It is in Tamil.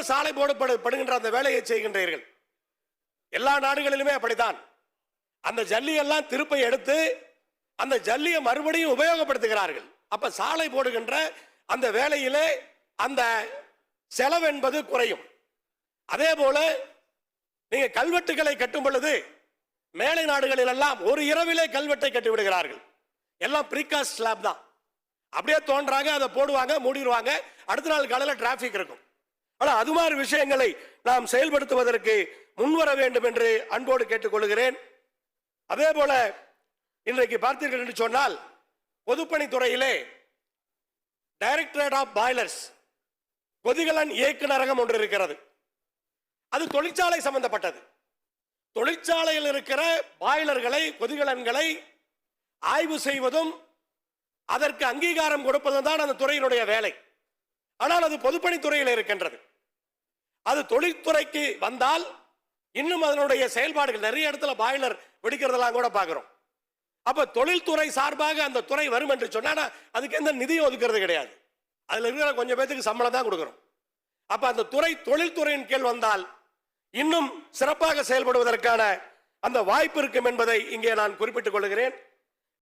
திரும்ப சாலை போடப்படுகின்ற அந்த வேலையை செய்கின்றீர்கள்? எல்லா நாடுகளிலுமே அப்படித்தான். அந்த ஜல்லியெல்லாம் திருப்ப எடுத்து அந்த ஜல்லியை மறுபடியும் உபயோகப்படுத்துகிறார்கள். அப்ப சாலை போடுகின்ற அந்த வேலையிலே அந்த செலவு என்பது குறையும். அதே போல நீங்க கல்வெட்டுகளை கட்டும் பொழுது மேலை நாடுகளில் எல்லாம் ஒரு இரவிலே கல்வெட்டை கட்டி விடுகிறார்கள். எல்லாம் ப்ரீகாஸ்ட் ஸ்லாப் தான். அப்படியே தோன்றாங்க அதை போடுவாங்க மூடிடுவாங்க அடுத்த நாள் காலையில் டிராஃபிக் இருக்கும். ஆனா அது மாதிரி விஷயங்களை நாம் செயல்படுத்துவதற்கு முன்வர வேண்டும் என்று அன்போடு கேட்டுக்கொள்கிறேன். அதே போல இன்றைக்கு பார்த்தீர்கள் என்று சொன்னால் பொதுப்பணித்துறையிலே டைரக்டரேட் ஆஃப் பாய்லர்ஸ் கொதிகலன் இயக்குநரகம் ஒன்று இருக்கிறது. அது தொழிற்சாலை சம்பந்தப்பட்டது. தொழிற்சாலையில் இருக்கிற பாய்லர்களை கொதிகலன்களை ஆய்வு செய்வதும் அதற்கு அங்கீகாரம் கொடுப்பதும் தான் அந்த துறையினுடைய வேலை. ஆனால் அது பொதுப்பணித்துறையில் இருக்கின்றது. அது தொழில்துறைக்கு வந்தால் இன்னும் அதனுடைய செயல்பாடுகள் நிறைய இடத்துல பாய்லர் வெடிக்கிறதெல்லாம் கூட பார்க்குறோம். அப்போ தொழில்துறை சார்பாக அந்த துறை வரும் என்று சொன்னால் அதுக்கு எந்த நிதியும் ஒதுக்கிறது கிடையாது. அதில் இருக்கிற கொஞ்சம் பேத்துக்கு சம்பளம் தான் கொடுக்குறோம். அப்போ அந்த துறை தொழில்துறையின் கீழ் வந்தால் இன்னும் சிறப்பாக செயல்படுவதற்கான அந்த வாய்ப்பு இருக்கும் என்பதை இங்கே நான் குறிப்பிட்டுக் கொள்கிறேன்.